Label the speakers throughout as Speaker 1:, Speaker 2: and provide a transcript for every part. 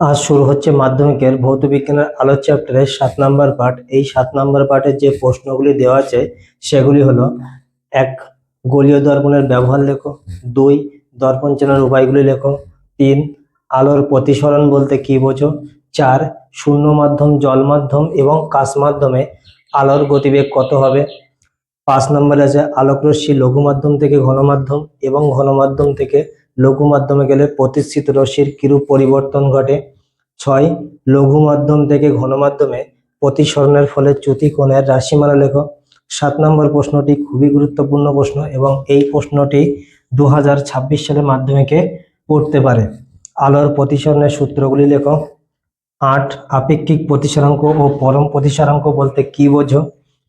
Speaker 1: আজ শুরু হচ্ছে মাধ্যমিকের ভৌত বিজ্ঞানের আলো চ্যাপ্টারের সাত নাম্বার পার্ট এই সাত নাম্বার পার্টের যে প্রশ্নগুলি দেওয়া আছে, সেগুলি হলো, এক, গোলীয় দর্পণের ব্যবহার লেখো। দুই, দর্পণ চেনার উপায়গুলি লেখো। তিন, আলোর প্রতিসরণ বলতে কি বোঝো। চার, শূন্য মাধ্যম, জল মাধ্যম এবং কাচ মাধ্যমে আলোর গতিবেগ কত হবে। পাঁচ নম্বরে আছে, আলোকরশ্মি লঘু মাধ্যম থেকে ঘন মাধ্যম এবং ঘন মাধ্যম থেকে লঘু মাধ্যমে গেলে প্রতিষ্ঠিত রশ্মির কিরূপ পরিবর্তন ঘটে? ছয় লঘু মাধ্যম থেকে ঘন মাধ্যমে প্রতিসরণের ফলে চ্যুতি কোণের রাশিমালা লেখো। সাত নম্বর প্রশ্নটি খুবই গুরুত্বপূর্ণ প্রশ্ন এবং এই প্রশ্নটি দু সালে মাধ্যমিকে পড়তে পারে। আলোর প্রতিসরণের সূত্রগুলি লেখো। আট, আপেক্ষিক প্রতিসরাঙ্ক ও পরম প্রতিসরাঙ্ক বলতে কি বোঝো?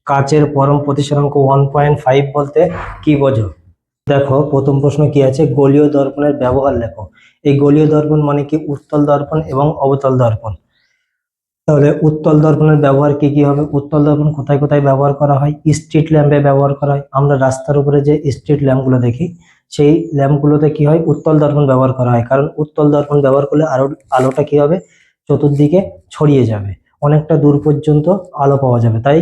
Speaker 1: কাচের পরম প্রতিসরাঙ্ক ওয়ান পয়েন্ট ফাইভ বলতে কি বোঝো? দেখো, প্রথম প্রশ্ন কি আছে? গোলীয় দর্পণের ব্যবহার লেখো। এই গোলীয় দর্পণ মানে কি? উত্তল দর্পণ এবং অবতল দর্পণ। তাহলে উত্তল দর্পণের ব্যবহার কি কি হবে? উত্তল দর্পণ কোথায় কোথায় ব্যবহার করা হয়? স্ট্রিট ল্যাম্পে ব্যবহার করা হয়। আমরা রাস্তার উপরে যে স্ট্রিট ল্যাম্পগুলো দেখি, সেই ল্যাম্পগুলোতে কি হয়? উত্তল দর্পণ ব্যবহার করা হয়। কারণ উত্তল দর্পণ ব্যবহার করলে আরও আলোটা কি হবে? চতুর্দিকে ছড়িয়ে যাবে। অনেকটা দূর পর্যন্ত আলো পাওয়া যাবে। তাই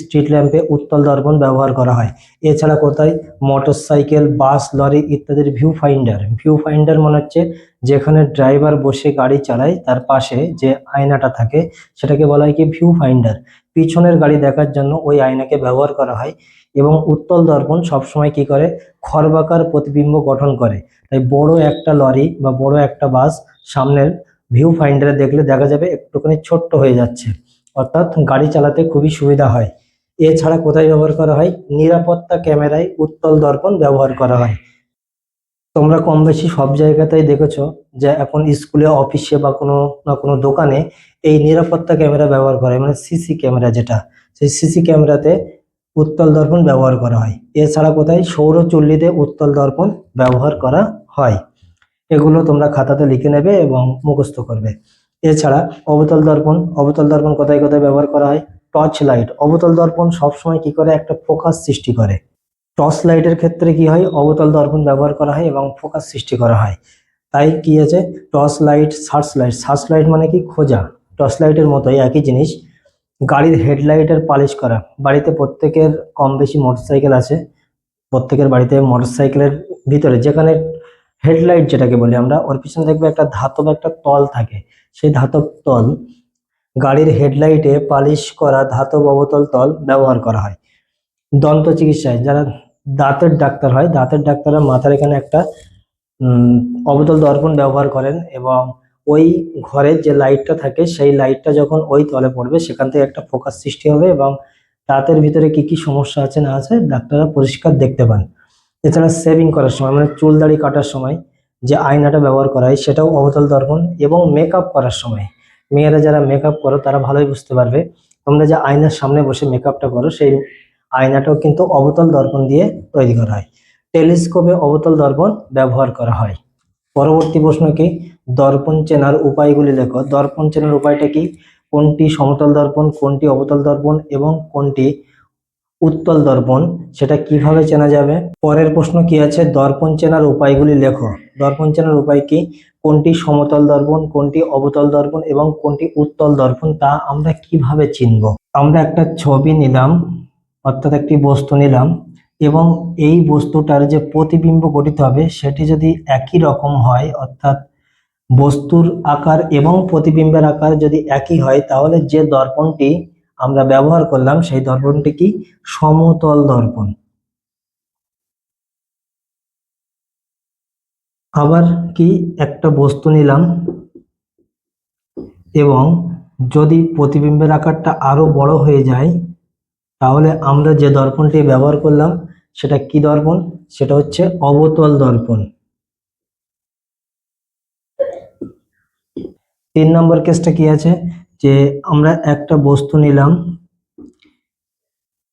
Speaker 1: স্ট্রিট ল্যাম্পে উত্তল দর্পণ ব্যবহার করা হয়। এছাড়া কোথায় মোটর সাইকেল বাস লরি ইত্যাদির ভিউ ফাইন্ডার ভিউ ফাইন্ডার মনে হচ্ছে যেখানে ড্রাইভার বসে গাড়ি চালায়, তার পাশে যে আয়নাটা থাকে, সেটাকে বলা হয় কি ভিউ ফাইন্ডার পিছনের গাড়ি দেখার জন্য ওই আয়নাকে ব্যবহার করা হয় এবং উত্তল দর্পণ সবসময় কি করে? খর্বাকার প্রতিবিম্ব গঠন করে। তাই বড় একটা লরি বা বড় একটা বাস সামনের ভিউ ফাইন্ডারে দেখলে দেখা যাবে একটুখানি ছোট্ট হয়ে যাচ্ছে। অর্থাৎ গাড়ি চালাতে খুবই সুবিধা হয়। এছাড়া কোথায় ব্যবহার করা হয়? নিরাপত্তা ক্যামেরায় উত্তল দর্পণ ব্যবহার করা হয়। তোমরা কম বেশি সব জায়গাতেই দেখেছ যে এখন স্কুলে, অফিসে বা কোনো না কোনো দোকানে এই নিরাপত্তা ক্যামেরা ব্যবহার করা হয়। মানে সিসি ক্যামেরা যেটা, সেই সিসি ক্যামেরাতে উত্তল দর্পণ ব্যবহার করা হয়। এছাড়া কোথায়? সৌরচুল্লিতে উত্তল দর্পণ ব্যবহার করা হয়। এগুলো তোমরা খাতাতে লিখে নেবে এবং মুখস্থ করবে। এছাড়া অবতল দর্পণ অবতল দর্পণ কোথায় কোথায় ব্যবহার করা হয়? টর্চ লাইট অবতল দর্পণ সবসময় কি করে? একটা ফোকাস সৃষ্টি করে। টর্চ লাইটের ক্ষেত্রে কি হয়? অবতল দর্পণ ব্যবহার করা হয় এবং ফোকাস সৃষ্টি করা হয়। তাই কি আছে? Torch light search light search light মানে কি? খোঁজা। টর্চ লাইটের মতোই একই জিনিস। গাড়ির হেডলাইটের পালিশ করা। বাড়িতে প্রত্যেকের কম বেশি মোটরসাইকেল আছে। প্রত্যেকের বাড়িতে মোটরসাইকেলের ভিতরে যেখানে হেডলাইট যেটাকে বলি আমরা, ওর পিছনে দেখবে একটা ধাতব একটা তল থাকে। সেই ধাতব তল গাড়ির হেডলাইটে পালিশ করা ধাতব অবতল তল ব্যবহার করা হয়। দন্ত চিকিৎসায় যারা দাঁতের ডাক্তার হয়, দাঁতের ডাক্তাররা মাথার এখানে একটা অবতল দর্পণ ব্যবহার করেন এবং ওই ঘরের যে লাইটটা থাকে, সেই লাইটটা যখন ওই তলে পড়বে, সেখান থেকে একটা ফোকাস সৃষ্টি হবে এবং দাঁতের ভিতরে কি কি সমস্যা আছে না আছে, ডাক্তাররা পরিষ্কার দেখতে পান। এছাড়া সেভিং করার সময় মানে চুল দাড়ি কাটার সময় যে আয়নাটা ব্যবহার করা হয়, সেটাও অবতল দর্পণ এবং মেকআপ করার সময়। মেয়েরা যারা মেকআপ করো, তারা ভালোই বুঝতে পারবে। তোমরা যে আয়নার সামনে বসে মেকআপটা করো, সেই আয়নাটাও কিন্তু অবতল দর্পণ দিয়ে তৈরি করা হয়। টেলিস্কোপে অবতল দর্পণ ব্যবহার করা হয়। পরবর্তী প্রশ্ন কি? দর্পণ চেনার উপায়গুলি লেখো। দর্পণ চেনার উপায়টা কি? কোনটি সমতল দর্পণ, কোনটি অবতল দর্পণ এবং কোনটি উত্তল দর্পণ, সেটা কীভাবে চেনা যাবে? পরের প্রশ্ন কি আছে? দর্পণ চেনার উপায়গুলি লেখো। দর্পণ চেনার উপায় কি? কোনটি সমতল দর্পণ, কোনটি অবতল দর্পণ এবং কোনটি উত্তল দর্পণ, তা আমরা কীভাবে চিনব? আমরা একটা ছবি নিলাম, অর্থাৎ একটি বস্তু নিলাম এবং এই বস্তুটার যে প্রতিবিম্ব গঠিত হবে, সেটি যদি একই রকম হয়, অর্থাৎ বস্তুর আকার এবং প্রতিবিম্বের আকার যদি একই হয়, তাহলে যে দর্পণটি আমরা ব্যবহার করলাম সেই দর্পণটি কি? সমতল দর্পণ। আবার কি একটা বস্তু নিলাম এবং যদি প্রতিবিম্বের আকারটা আরও বড় হয়ে যায়, তাহলে আমরা যে দর্পণটি ব্যবহার করলাম, সেটা কি দর্পণ? সেটা হচ্ছে অবতল দর্পণ। তিন নম্বর কেসটা কি আছে? যে আমরা একটা বস্তু নিলাম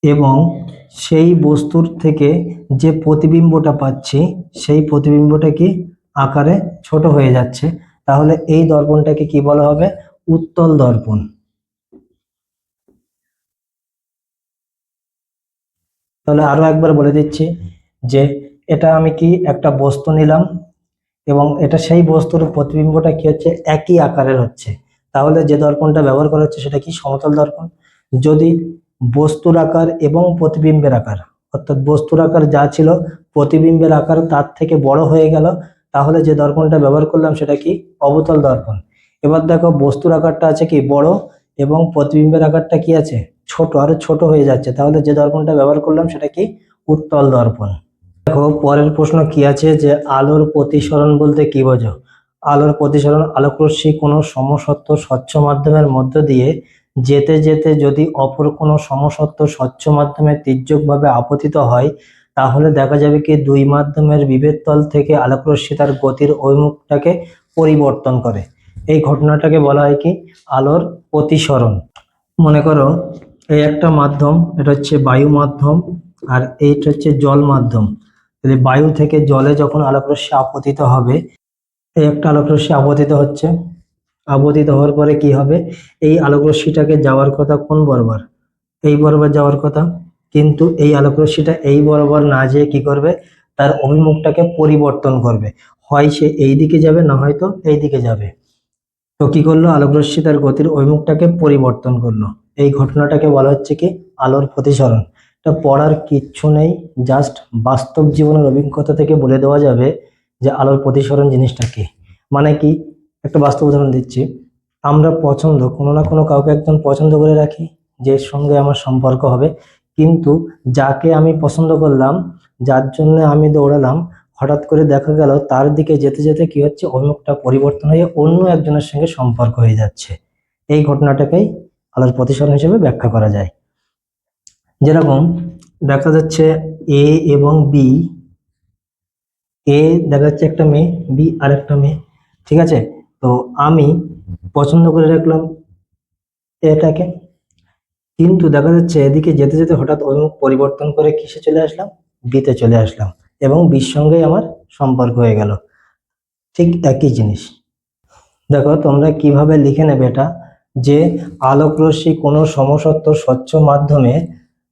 Speaker 1: এবং সেই বস্তুর থেকে যে প্রতিবিম্বটা পাচ্ছি, সেই প্রতিবিম্বটা কি আকারে ছোট হয়ে যাচ্ছে? তাহলে এই দর্পণটাকে কি বলা হবে? উত্তল দর্পণ। তাহলে আরও একবার বলে দিচ্ছি যে এটা আমি কি একটা বস্তু নিলাম এবং এটা সেই বস্তুর প্রতিবিম্বটা কি হচ্ছে? একই আকারের হচ্ছে। তাহলে যে দর্পণটা ব্যবহার করা হচ্ছে সেটা কি সমতল দর্পণ? যদি বস্তুর আকার এবং প্রতিবিম্বের আকার, অর্থাৎ বস্তুর আকার যা ছিল প্রতিবিম্বের আকার তার থেকে বড় হয়ে গেল, তাহলে যে দর্পণটা ব্যবহার করলাম সেটা কি? অবতল দর্পণ। এবার দেখো বস্তুর আকারটা আছে কি বড় এবং প্রতিবিম্বের আকারটা কি আছে? ছোট, আরও ছোট হয়ে যাচ্ছে। তাহলে যে দর্পণটা ব্যবহার করলাম সেটা কি? উত্তল দর্পণ। দেখো পরের প্রশ্ন কি আছে যে আলোর প্রতিসরণ বলতে কি বোঝো? আলোর প্রতিসরণ আলোকরশ্মি কোনো সমসত্ব স্বচ্ছ মাধ্যমের মধ্য দিয়ে যেতে যেতে যদি অপর কোনো সমসত্ব স্বচ্ছ মাধ্যমে তির্যকভাবে আপতিত হয়, তাহলে দেখা যাবে কি দুই মাধ্যমের বিভেদ তল থেকে আলোকরশ্মি তার গতির অভিমুখটাকে পরিবর্তন করে। এই ঘটনাটাকে বলা হয় কি? আলোর প্রতিসরণ। মনে করো, এই একটা মাধ্যম, এটা হচ্ছে বায়ু মাধ্যম, আর এইটা হচ্ছে জল মাধ্যম। তাহলে বায়ু থেকে জলে যখন আলোকরশ্মি আপতিত হবে এই একটা আলোকরশ্মি আপতিত হচ্ছে। আপতিত হওয়ার পরে কি হবে? এই আলোকরশ্মিটাকে যাওয়ার কথা কোন বরাবর? এই বরাবর যাওয়ার কথা। কিন্তু এই আলোকরশ্মিটা এই বরাবর না যেয়ে কি করবে? তার অভিমুখটাকে পরিবর্তন করবে। হয় সে এই দিকে যাবে, না হয়তো এই দিকে যাবে। তো কি করল? আলোকরশ্মি তার গতির অভিমুখটাকে পরিবর্তন করল। এই ঘটনাটাকে বলা হচ্ছে কি? আলোর প্রতিসরণ। এটা পড়ার কিচ্ছু নেই। জাস্ট বাস্তব জীবনের অভিজ্ঞতা থেকে বলে দেওয়া যাবে যে আলোর প্রতিসরণ জিনিসটা কি? মানে কি? একটা বাস্তব উদাহরণ দিচ্ছি। আমরা পছন্দ, কোনো না কোনো কাউকে একজন পছন্দ করে রাখি, যে সঙ্গে আমার সম্পর্ক হবে। কিন্তু যাকে আমি পছন্দ করলাম, যার জন্য আমি দৌড়ালাম, হঠাৎ করে দেখা গেল তার দিকে যেতে যেতে কি হচ্ছে? অভিমুখটা পরিবর্তন হয়ে অন্য একজনের সঙ্গে সম্পর্ক হয়ে যাচ্ছে। এই ঘটনাটাকেই আলোর প্রতিসরণ হিসেবে ব্যাখ্যা করা যায়। যেরকম দেখা যাচ্ছে এ এবং বি এ দেখা যাচ্ছে একটা মেয়ে, বি আর একটা মেয়ে, ঠিক আছে? তো আমি পছন্দ করে রাখলাম এটাকে। কিন্তু দেখা যাচ্ছে এদিকে যেতে যেতে হঠাৎ অভিমুখ পরিবর্তন করে কিসে চলে আসলাম? বিতে চলে আসলাম এবং বির সঙ্গেই আমার সম্পর্ক হয়ে গেল। ঠিক একই জিনিস। দেখো তোমরা কীভাবে লিখে নেবে এটা? যে আলোকরশ্মি কোনো সমসত্ব স্বচ্ছ মাধ্যমে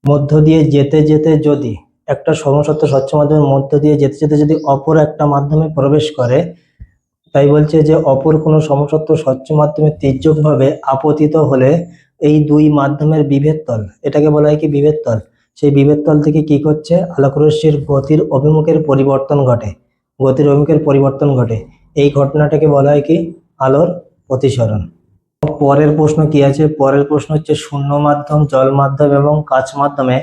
Speaker 1: মধ্য দিয়ে যেতে যেতে যদি একটা সমসত্ব স্বচ্ছ মাধ্যমের মধ্য দিয়ে যেতে যেতে যদি অপর একটা মাধ্যমে প্রবেশ করে, তাই বলছে যে অপর কোনো সমসত্ব স্বচ্ছ মাধ্যমে তির্যকভাবে আপতিত হলে এই দুই মাধ্যমের বিভেদ তল এটাকে বলা হয় কি বিভেদ তল সেই বিভেদ তল থেকে কি করছে? আলোকরশ্মির গতির অভিমুখের পরিবর্তন ঘটে, গতির অভিমুখের পরিবর্তন ঘটে। এই ঘটনাটাকে বলা হয় কি? আলোর প্রতিসরণ। পরের প্রশ্ন কি আছে? পরের প্রশ্ন হচ্ছে শূন্য মাধ্যম, জল মাধ্যম এবং কাচ মাধ্যমে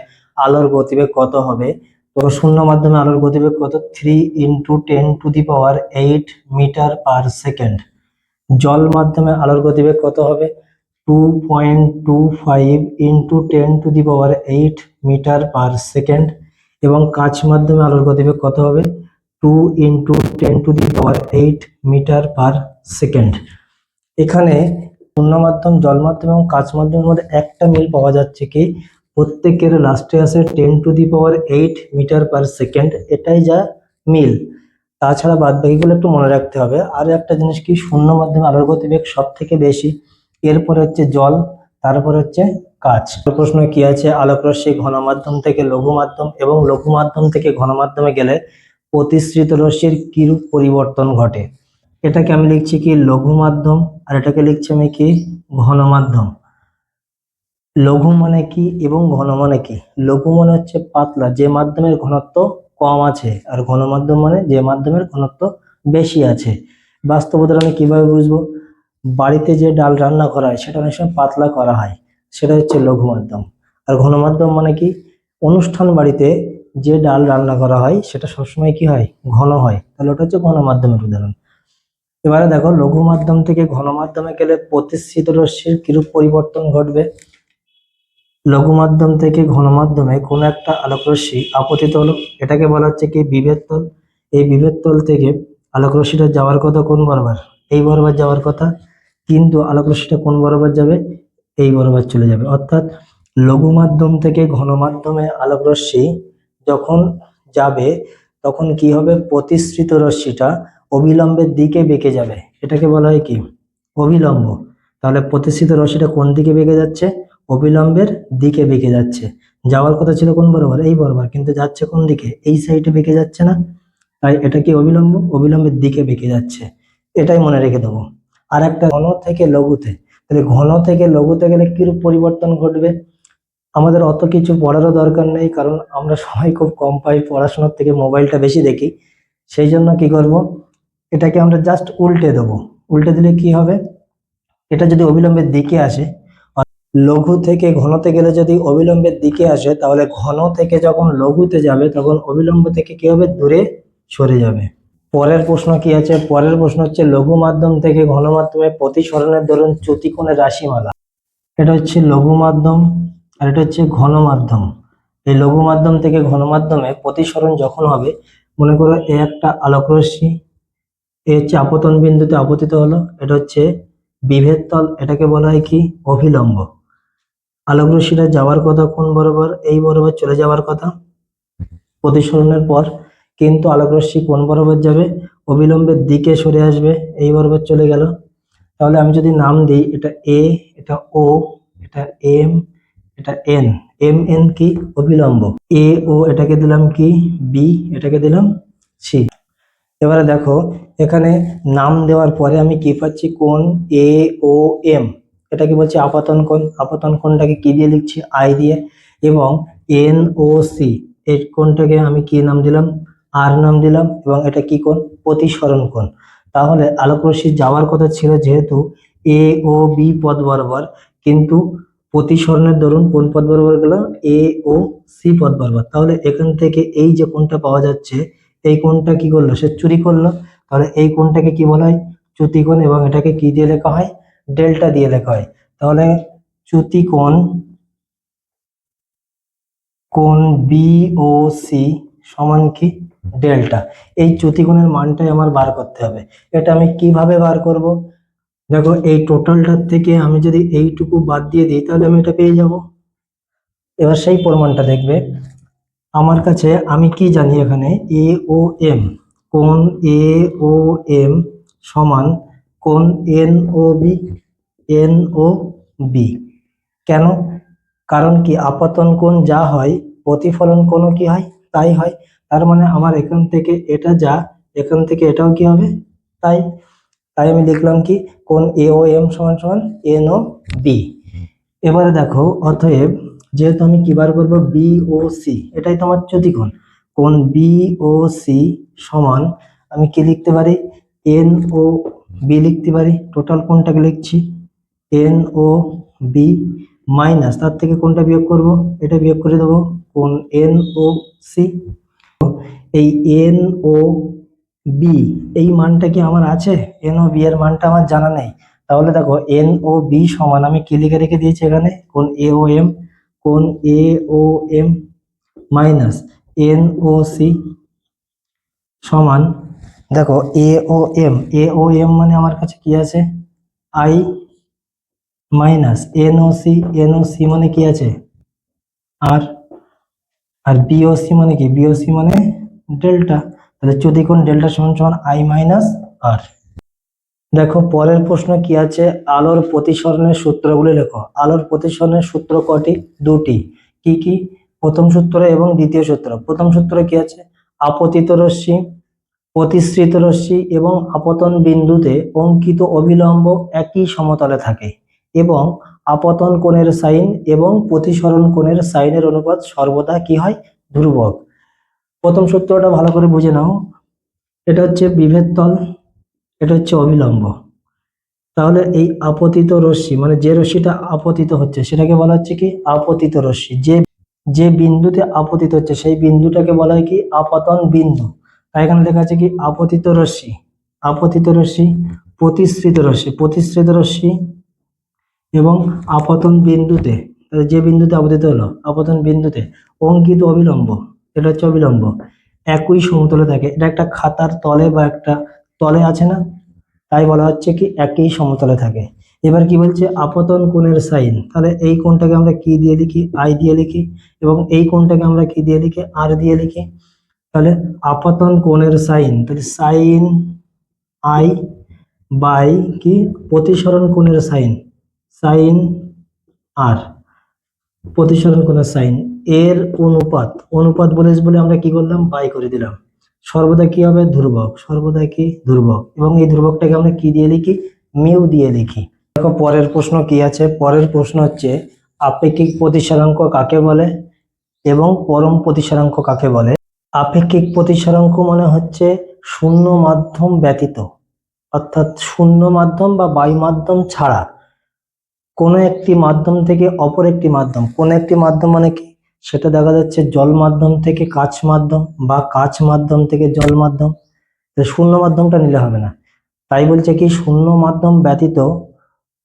Speaker 1: আলোর গতিবেগ কত হবে? তো শূন্য মাধ্যমে আলোর গতিবেগ কত? Three into ten to the power eight metre per second জল মাধ্যমে আলোর গতিবেগ কত হবে? Two point two five into ten to the power eight metre per second এবং কাঁচ মাধ্যমে আলোর গতিবেগ কত হবে? Two into ten to the power eight metre per second এখানে শূন্য মাধ্যম, জল মাধ্যম এবং কাচ মাধ্যমের মধ্যে একটা মিল পাওয়া যাচ্ছে কি? প্রত্যেকের লাস্টে আছে ten to the power eight metre per second এটাই যা মিল। তাছাড়া বাদ বাকিগুলো একটু মনে রাখতে হবে। আর একটা জিনিস কি, শূন্য মাধ্যমে আলোর গতিবেগ সব থেকে বেশি। এরপরে হচ্ছে জল, তারপর হচ্ছে কাচ প্রশ্ন কি আছে? আলোকরশ্মি ঘন মাধ্যম থেকে লঘু মাধ্যম এবং লঘু মাধ্যম থেকে ঘন মাধ্যমে গেলে প্রতিশ্রিত রশ্মির কিরূপ পরিবর্তন ঘটে? এটাকে আমি লিখছি কি লঘু মাধ্যম আর এটাকে লিখছি আমি কি ঘন মাধ্যম লঘু মানে কি এবং ঘন মানে কি? লঘু মানে হচ্ছে পাতলা, যে মাধ্যমের ঘনত্ব কম আছে, আর ঘন মাধ্যম মানে যে মাধ্যমের ঘনত্ব বেশি আছে। বাস্তবতা আমি কীভাবে বুঝব? বাড়িতে যে ডাল রান্না করা হয়, সেটা অনেক সময় পাতলা করা হয়, সেটা হচ্ছে লঘু মাধ্যম। আর ঘন মাধ্যম মানে কি? অনুষ্ঠান বাড়িতে যে ডাল রান্না করা হয়, সেটা সবসময় কি হয়? ঘন হয়। তাহলে ওটা হচ্ছে ঘন মাধ্যমের উদাহরণ। এবারে দেখো, লঘু মাধ্যম থেকে ঘন মাধ্যমে গেলে প্রতিশ্রিত রশ্মির কিরূপ পরিবর্তন ঘটবে? লঘু মাধ্যম থেকে ঘন মাধ্যমে কোনো একটা আলোকরশ্মি আপতিত হলো? এটাকে বলা হচ্ছে কি বিভেদ তল? এই বিভেদ তল থেকে আলোকরশ্মিটা যাওয়ার কথা কোন বরাবর? এই বরাবর যাওয়ার কথা, কিন্তু আলোকরশ্মিটা কোন বরাবর যাবে? এই বরাবর চলে যাবে। অর্থাৎ লঘু মাধ্যম থেকে ঘন মাধ্যমে আলোকরশ্মি যখন যাবে, তখন কি হবে? প্রতিশ্রিত রশ্মিটা অবিলম্বের দিকে বেঁকে যাবে। এটাকে বলা হয় কি? অবিলম্ব। তাহলে প্রতিষ্ঠিত রশ্মিটা কোন দিকে বেঁকে যাচ্ছে? অবিলম্বের দিকে বেঁকে যাচ্ছে। যাওয়ার কথা ছিল কোন বরাবর? এই বরাবর। কিন্তু যাচ্ছে কোন দিকে? এই সাইডে বেঁকে যাচ্ছে না? তাই এটা কি অবিলম্ব? অবিলম্বের দিকে বেঁকে যাচ্ছে। এটাই মনে রেখে দেবো। আর একটা ঘন থেকে লঘুতে। তাহলে ঘন থেকে লঘুতে গেলে কিরূপ পরিবর্তন ঘটবে? আমাদের অত কিছু পড়ারও দরকার নেই, কারণ আমরা সবাই খুব কম পাই, পড়াশোনার থেকে মোবাইলটা বেশি দেখি। সেই জন্য কি করব? এটাকে আমরা জাস্ট উল্টে দেবো। উল্টে দিলে কি হবে? এটা যদি অবিলম্বের দিকে আসে লঘু থেকে ঘনতে গেলে যদি অবিলম্বের দিকে আসে, তাহলে ঘন থেকে যখন লঘুতে যাবে, তখন অবিলম্ব থেকে কি হবে? দূরে সরে যাবে। পরের প্রশ্ন কি আছে? পরের প্রশ্ন হচ্ছে, লঘু মাধ্যম থেকে ঘন মাধ্যমে প্রতিসরণের দরুন চ্যুতিকোণের রাশিমালা। এটা হচ্ছে লঘু মাধ্যম আর এটা হচ্ছে ঘন মাধ্যম। এই লঘু মাধ্যম থেকে ঘন মাধ্যমে প্রতিসরণ যখন হবে, মনে করো এ একটা আলোকরশ্মি, এ হচ্ছে আপতন বিন্দুতে আপতিত হলো, এটা হচ্ছে বিভেদ তল, এটাকে বলা হয় কি? অভিলম্ব। আলোকরশ্মিটা যাওয়ার কথা কোন বরাবর? এই বরাবর চলে যাওয়ার কথা। প্রতিসরণের পর কিন্তু আলোকরশ্মি কোন বরাবর যাবে? অবিলম্বের দিকে সরে আসবে। এই বরাবর চলে গেল। তাহলে আমি যদি নাম দিই, এটা এ, এটা ও, এটা এম, এটা এন। এম, এন কি? অবিলম্ব। এ, ও, এটাকে দিলাম কি? বি, এটাকে দিলাম সি। এবারে দেখো, এখানে নাম দেওয়ার পরে আমি কি পাচ্ছি? কোন? A, O, M. এটা কি বলছি আপাতন কোণ। আপাতন কোণটাকে কি দিয়ে লিখছি? আই দিয়ে। এবং এন ও সি কোণটাকে আমি কি নাম দিলাম? আর নাম দিলাম। এবং এটা কি কোণ? প্রতিসরণ কোণ। তাহলে আলোকরশ্মি যাওয়ার কথা ছিল যেহেতু এ ও বি পদ বরাবর, কিন্তু প্রতিসরণের দরুন কোন পদ বরাবর গেল এ ও সি পদ বরাবর। তাহলে এখান থেকে এই যে কোণটা পাওয়া যাচ্ছে, এই কোণটা কি করল? সে চুরি করল। তাহলে এই কোণটাকে কি বলা হয়? চ্যুতি কোণ। এবং এটাকে কি দিয়ে লেখা হয়? ডেল্টা দিয়ে লেখা হয়। তাহলে চ্যুতি কোণ কোণ ও সি সমান কি? ডেল্টা। এই চ্যুতি কোণের মানটাই আমার বার করতে হবে। এটা আমি কীভাবে বার করব? দেখো, এই টোটালটার থেকে আমি যদি এইটুকু বাদ দিয়ে দিই, তাহলে আমি এটা পেয়ে যাব। এবার সেই প্রমাণটা দেখবে। আমার কাছে, আমি কি জানি এখানে? এ ও এম কোন এ ও এম সমান কোন N O B N O B কেন? কারণ কি আপাতন কোণ যা হয়, প্রতিফলন কোণও কি হয়? তাই হয়। তার মানে আমার এখান থেকে এটা যা, এখান থেকে এটাও কি হবে? তাই তাই আমি লিখলাম কি? কোন এ ও এম সমান সমান এন ও বি এবারে দেখো, অতএব যেহেতু আমি কি বার করব? বি ও সি এটাই তোমার চ্যুতিকোণ কোন বি ও সি সমান, আমি কি লিখতে পারি? এন ও বি লিখতে পারি? টোটাল কোনটাকে লিখছি? এন ও বি মাইনাস তার থেকে কোনটা বিয়োগ করব? এটা বিয়োগ করে দেবো। কোন এন ও সি এই এন ও বি এই মানটা কি আমার আছে? এন ও বি এর মানটা আমার জানা নেই। তাহলে দেখো এন ও বি সমান আমি কি লিখে রেখে দিয়েছি এখানে? কোন এ ও এম কোন A O M minus N O C সমান দেখো এ O M A O M মানে আমার কাছে কি আছে? I minus N O C N O C মানে কি আছে? আর আর বিওসি মানে কি? বিওসি মানে ডেল্টা তাহলে যদি কোন ডেল্টা সমান সমান আই মাইনাস আর দেখো, পরের প্রশ্ন কি আছে? আলোর প্রতিসরণের সূত্রগুলি লেখো। আলোর প্রতিসরণের সূত্র কটি? দুটি। কি কি? প্রথম সূত্র এবং দ্বিতীয় সূত্র। প্রথম সূত্র কি আছে? আপতিত রশ্মি প্রতিসৃত রশ্মি এবং আপতন বিন্দুতে অঙ্কিত অবিলম্ব একই সমতলে থাকে এবং আপতন কোণের সাইন এবং প্রতিসরণ কোণের সাইনের অনুপাত সর্বদা কি হয়? ধ্রুবক। প্রথম সূত্রটা ভালো করে বুঝে নাও। এটা হচ্ছে বিভেদ তল, এটা হচ্ছে অবিলম্ব। তাহলে এই আপতিত রশ্মি মানে যে রশ্মিটা আপতিত হচ্ছে, সেটাকে বলা হচ্ছে কি? আপতিত রশ্মি। যে যে বিন্দুতে আপতিত হচ্ছে, সেই বিন্দুটাকে বলা হয় কি? আপতন বিন্দু। এখানে লেখা আছে কি, আপতিত রশ্মি আপতিত রশ্মি, প্রতিশ্রিত রশ্মি প্রতিসৃত রশ্মি এবং আপতন বিন্দুতে যে বিন্দুতে আপতিত হলো, আপতন বিন্দুতে, অঙ্কিত অবিলম্ব, এটা হচ্ছে অবিলম্ব, একই সমতলে থাকে, এটা একটা খাতার তলে বা একটা তলে আছে না, তাই বলা হচ্ছে কি, একই সমতলে থাকে। এবার কি বলছে, আপতন কোণের সাইন, তাহলে এই কোণটাকে আমরা কি দিয়ে লিখি, আই দিয়ে লিখি, এবং এই কোণটাকে আমরা কি দিয়ে লিখি, আর দিয়ে লিখি তাহলে আপাতন কোণের সাইন, তাহলে সাইন আই বাই কি? প্রতিসরণ কোণের সাইন সাইন আর। প্রতিসরণ কোণের সাইন, এর অনুপাত অনুপাত বলে বলে আমরা কি করলাম? বাই করে দিলাম। সর্বদা কি হবে? ধ্রুবক, সর্বদা কি? ধ্রুবক। এবং এই ধ্রুবকটাকে আমরা কি দিয়ে লিখি? মিউ দিয়ে লিখি। দেখো, পরের প্রশ্ন কি আছে? পরের প্রশ্ন হচ্ছে, আপেক্ষিক প্রতিসারাঙ্ক কাকে বলে? এবং পরম প্রতিসারাঙ্ক কাকে বলে? আপেক্ষিক প্রতিসারাঙ্ক মানে হচ্ছে শূন্য মাধ্যম ব্যতীত, অর্থাৎ শূন্য মাধ্যম বা বায়ু মাধ্যম ছাড়া কোনো একটি মাধ্যম থেকে অপর একটি মাধ্যম। কোন একটি মাধ্যম মানে কি? সেটা দেখা যাচ্ছে জল মাধ্যম থেকে কাচ মাধ্যম বা কাচ মাধ্যম থেকে জল মাধ্যম। শূন্য মাধ্যমটা নিলে হবে না। তাই বলছে কি, শূন্য মাধ্যম ব্যতীত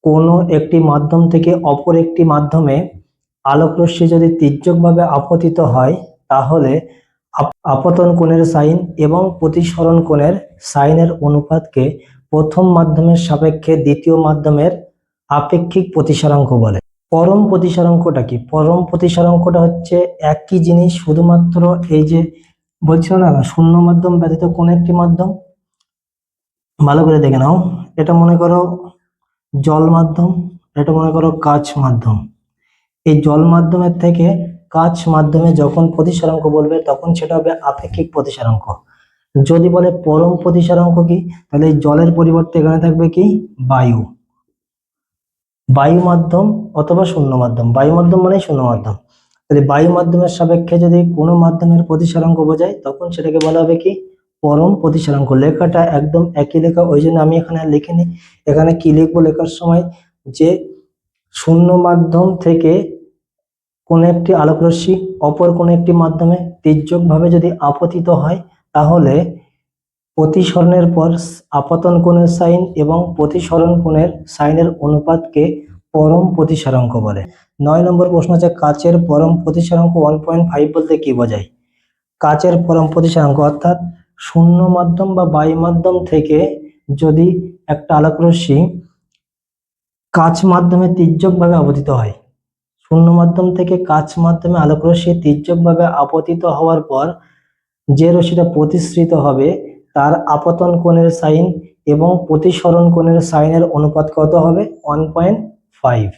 Speaker 1: কোনো একটি মাধ্যম থেকে অপর একটি মাধ্যমে আলোকরশ্মি যদি তির্যকভাবে আপতিত হয়, তাহলে আপতন কোণের সাইন এবং প্রতিসরণ কোণের সাইনের অনুপাতকে প্রথম মাধ্যমের সাপেক্ষে দ্বিতীয় মাধ্যমের আপেক্ষিক প্রতিসারাঙ্ক বলে। পরম প্রতিসারাঙ্কটা কি? পরম প্রতিসারাঙ্কটা হচ্ছে একই জিনিস, শুধুমাত্র এই যে বলছিল না, শূন্য মাধ্যম ব্যতীত কোন একটি মাধ্যম? ভালো করে দেখে নাও। এটা মনে করো জল মাধ্যম, এটা মনে করো কাচ মাধ্যম। এই জল মাধ্যমের থেকে কাচ মাধ্যমে যখন প্রতিসারাঙ্ক বলবে, তখন সেটা হবে আপেক্ষিক প্রতিসারাঙ্ক। যদি বলে পরম প্রতিসারাঙ্ক কি, তাহলে জলের পরিবর্তে এখানে থাকবে কি? বায়ু। বায়ু মাধ্যম অথবা শূন্য মাধ্যম। বায়ু মাধ্যম মানে শূন্য মাধ্যম। তাহলে বায়ু মাধ্যমের সাপেক্ষে যদি কোনো মাধ্যমের প্রতিসারাঙ্ক বোঝায়, তখন সেটাকে বলা হবে কি? পরম প্রতিসারাঙ্ক। লেখাটা একদম একই লেখা, ওই জন্য আমি এখানে লিখিনি। এখানে কি লিখব? লেখার সময় যে শূন্য মাধ্যম থেকে কোনো একটি আলোকরশ্মি, অপর কোনো একটি মাধ্যমে তির্যকভাবে যদি আপতিত হয়, তাহলে প্রতিসরণের পর আপতন কোণের সাইন এবং প্রতিসরণ কোণের সাইনের অনুপাতকে পরম প্রতিসারাঙ্ক বলে। নয় নম্বর প্রশ্ন হচ্ছে কাচের পরম প্রতিসারাঙ্ক ওয়ান পয়েন্ট ফাইভ বলতে কী বোঝায়? কাচের পরম প্রতিসারাঙ্ক অর্থাৎ শূন্য মাধ্যম বা বায়ু মাধ্যম থেকে যদি একটা আলোকরশ্মি কাচ মাধ্যমে তির্যকভাবে আপতিত হয় শূন্য মাধ্যম থেকে কাচ মাধ্যমে আলোক আলোকরশ্মি তির্যকভাবে আপতিত হওয়ার পর যে রশ্মিটা প্রতিসৃত হবে, তার আপতন কোণের সাইন এবং প্রতিসরণ কোণের সাইনের অনুপাত কত হবে? One point five